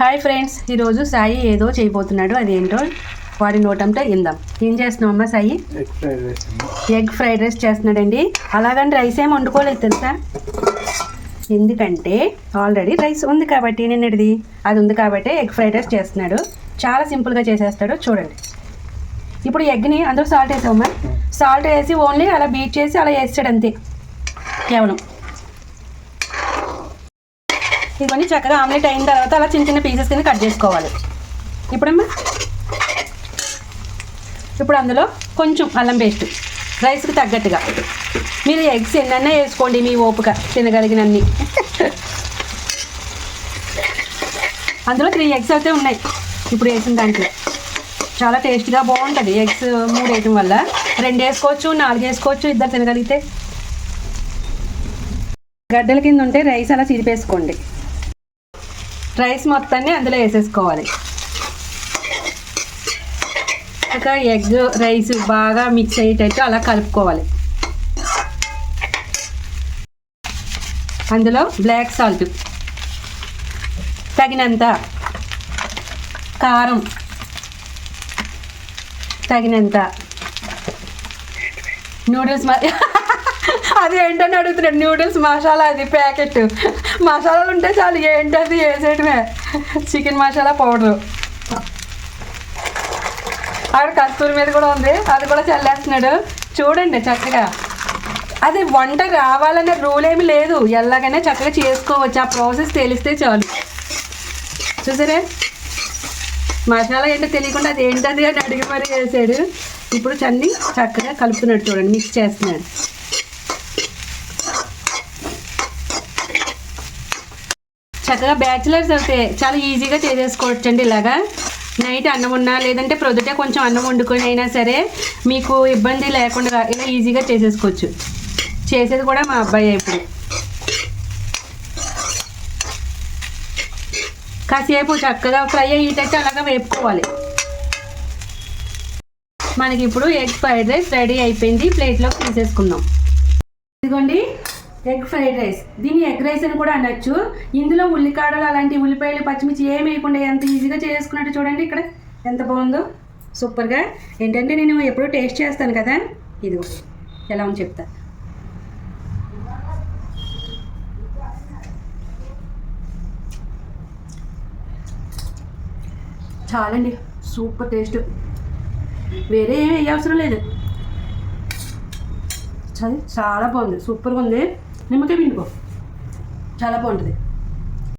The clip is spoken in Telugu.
హాయ్ ఫ్రెండ్స్ ఈరోజు సాయి ఏదో చేయబోతున్నాడు. అదేంటో వాడి నోటంతో ఇందాం ఏం చేస్తున్నావు అమ్మా సాయి? ఎగ్ ఫ్రైడ్ రైస్ చేస్తున్నాడండి. అలాగని రైస్ ఏం వండుకోలేదు తెలుసా? ఎందుకంటే ఆల్రెడీ రైస్ ఉంది కాబట్టి నిన్నటిది. అది ఉంది కాబట్టి ఎగ్ ఫ్రైడ్ రైస్ చేస్తున్నాడు. చాలా సింపుల్గా చేసేస్తాడు. చూడండి. ఇప్పుడు ఎగ్ని అందులో సాల్ట్ వేసామమ్మా సాల్ట్ వేసి ఓన్లీ అలా బీట్ చేసి అలా వేస్తాడు అంతే. కేవలం. ఇవన్నీ చక్కగా ఆమ్లెట్ అయిన తర్వాత అలా చిన్న చిన్న పీసెస్ కింద కట్ చేసుకోవాలి. ఇప్పుడమ్మా? ఇప్పుడు అందులో కొంచెం అల్లం పేస్ట్ రైస్కి తగ్గట్టుగా. మీరు ఎగ్స్ ఎన్నైనా వేసుకోండి మీ ఓపిక తినగలిగినన్ని. అందులో త్రీ ఎగ్స్ అయితే ఉన్నాయి ఇప్పుడు వేసిన దాంట్లో. చాలా టేస్ట్గా బాగుంటుంది ఎగ్స్ మూడు వేయటం వల్ల. రెండు వేసుకోవచ్చు నాలుగు వేసుకోవచ్చు ఇద్దరు తినగలిగితే. గడ్డల కింద ఉంటే రైస్ అలా చిరిపేసుకోండి రైస్ మొత్తాన్ని అందులో వేసేసుకోవాలి. ఒక ఎగ్ రైస్ బాగా మిక్స్ అయ్యేటట్టు అలా కలుపుకోవాలి. అందులో బ్లాక్ సాల్ట్ తగినంత కారం తగినంత నూడిల్స్ మ అది ఏంటని అడుగుతున్నాడు? నూడిల్స్ మసాలా అది ప్యాకెట్. మసాలాలు ఉంటే చాలు ఏంటది వేసేయటమే. Chicken masala powder. అక్కడ కస్తూరి మీద కూడా ఉంది. అది కూడా చల్లేస్తున్నాడు. చూడండి చక్కగా. అది వంట రావాలనే రూల్ ఏమి లేదు. ఎలాగైనా చక్కగా చేసుకోవచ్చు. ఆ ప్రాసెస్ తెలిస్తే చాలు. చూసారే? మసాలా ఏంటో తెలియకుండా అది ఏంటది అని అడిగి మరీ వేసాడు. ఇప్పుడు చన్ని చక్కగా కలుపుతున్నాడు చూడండి. మిక్స్ చేస్తున్నాడు. చక్కగా బ్యాచిలర్స్ అయితే చాలా ఈజీగా చేసేసుకోవచ్చండి ఇలాగా. నైట్ అన్నం ఉన్నా లేదంటే ప్రొద్దుటే కొంచెం అన్నం వండుకొని అయినా సరే మీకు ఇబ్బంది లేకుండా ఇలా ఈజీగా చేసేసుకోవచ్చు. చేసేది కూడా మా అబ్బాయి ఇప్పుడు. కాసేపు చక్కగా ఫ్రై అయ్యేటట్టు అలాగా వేపుకోవాలి. మనకి ఇప్పుడు ఎగ్ ఫ్రైడ్ రైస్ రెడీ అయిపోయింది. ప్లేట్లోకి తీసేసుకుందాం. ఇదిగోండి. Egg fried rice. దీన్ని ఎగ్ రైస్ అని కూడా అనొచ్చు. ఇందులో ఉల్లికాడలు అలాంటి ఉల్లిపాయలు పచ్చిమిర్చి ఏమి వేయకుండా ఎంత ఈజీగా చేసుకున్నట్టు చూడండి ఇక్కడ. ఎంత బాగుందో. సూపర్గా. ఏంటంటే నేను ఎప్పుడూ టేస్ట్ చేస్తాను కదా. ఇదిగో. ఎలా ఉంది చెప్తా. చాలండి. Super taste. వేరే ఏమి వేయవసరం లేదు. చాలా చాలా బాగుంది. సూపర్గా ఉంది. నిమ్మకాయ పిండుకో. చాలా బాగుంటుంది.